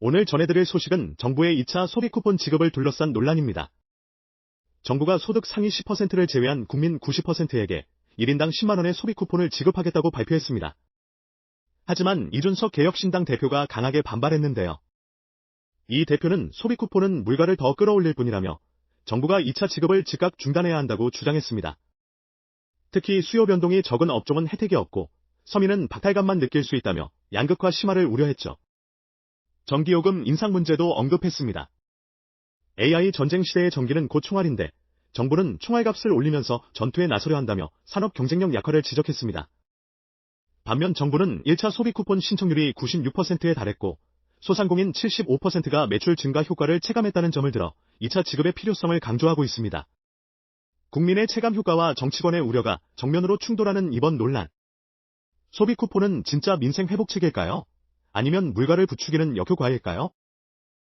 오늘 전해드릴 소식은 정부의 2차 소비 쿠폰 지급을 둘러싼 논란입니다. 정부가 소득 상위 10%를 제외한 국민 90%에게 1인당 10만원의 소비 쿠폰을 지급하겠다고 발표했습니다. 하지만 이준석 개혁신당 대표가 강하게 반발했는데요. 이 대표는 소비 쿠폰은 물가를 더 끌어올릴 뿐이라며 정부가 2차 지급을 즉각 중단해야 한다고 주장했습니다. 특히 수요 변동이 적은 업종은 혜택이 없고 서민은 박탈감만 느낄 수 있다며 양극화 심화를 우려했죠. 전기요금 인상 문제도 언급했습니다. AI 전쟁 시대의 전기는 곧 총알인데 정부는 총알값을 올리면서 전투에 나서려 한다며 산업 경쟁력 약화를 지적했습니다. 반면 정부는 1차 소비 쿠폰 신청률이 96%에 달했고 소상공인 75%가 매출 증가 효과를 체감했다는 점을 들어 2차 지급의 필요성을 강조하고 있습니다. 국민의 체감 효과와 정치권의 우려가 정면으로 충돌하는 이번 논란. 소비 쿠폰은 진짜 민생 회복책일까요? 아니면 물가를 부추기는 역효과일까요?